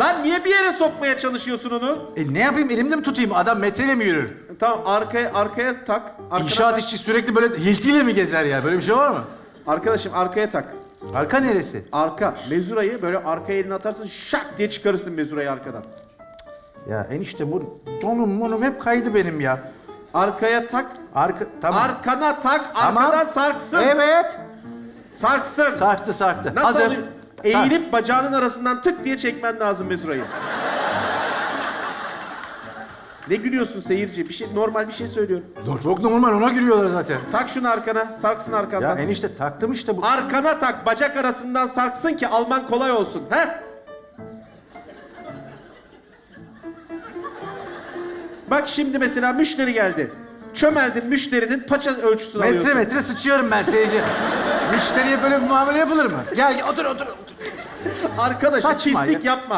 Lan niye bir yere sokmaya çalışıyorsun onu? E ne yapayım elimde mi tutayım? Adam metreyle mi yürür? Tamam arkaya arkaya tak. Arkana İnşaat tak. işçi sürekli böyle hiltiyle mi gezer ya? Böyle bir şey var mı? Arkadaşım arkaya tak. Arka neresi? Arka. Mezurayı böyle arkaya elini atarsın şak diye çıkarırsın mezurayı arkadan. Ya enişte bu donum monum hep kaydı benim ya. Arkaya tak. Arka tamam. Arkana tak. Tamam. Arkadan sarksın. Evet. Sarksın. Sarktı sarktı. Nasıl Hazır. alıyor? Eğilip bacağının arasından tık diye çekmen lazım mezurayı. ne gülüyorsun seyirci? Bir şey normal bir şey söylüyorum. Çok normal ona gülüyorlar zaten. Tak şunu arkana, sarksın Ya arkandan. enişte taktım işte bu. Arkana tak, bacak arasından sarksın ki alman kolay olsun. He? Bak şimdi mesela müşteri geldi. Çömeldin müşterinin paça ölçüsünü metre alıyorsun. metre sıçıyorum ben seyirci. Müşteriye böyle bir muamele yapılır mı? Gel gel otur otur. otur. Arkadaşım Saçma pislik ya. yapma.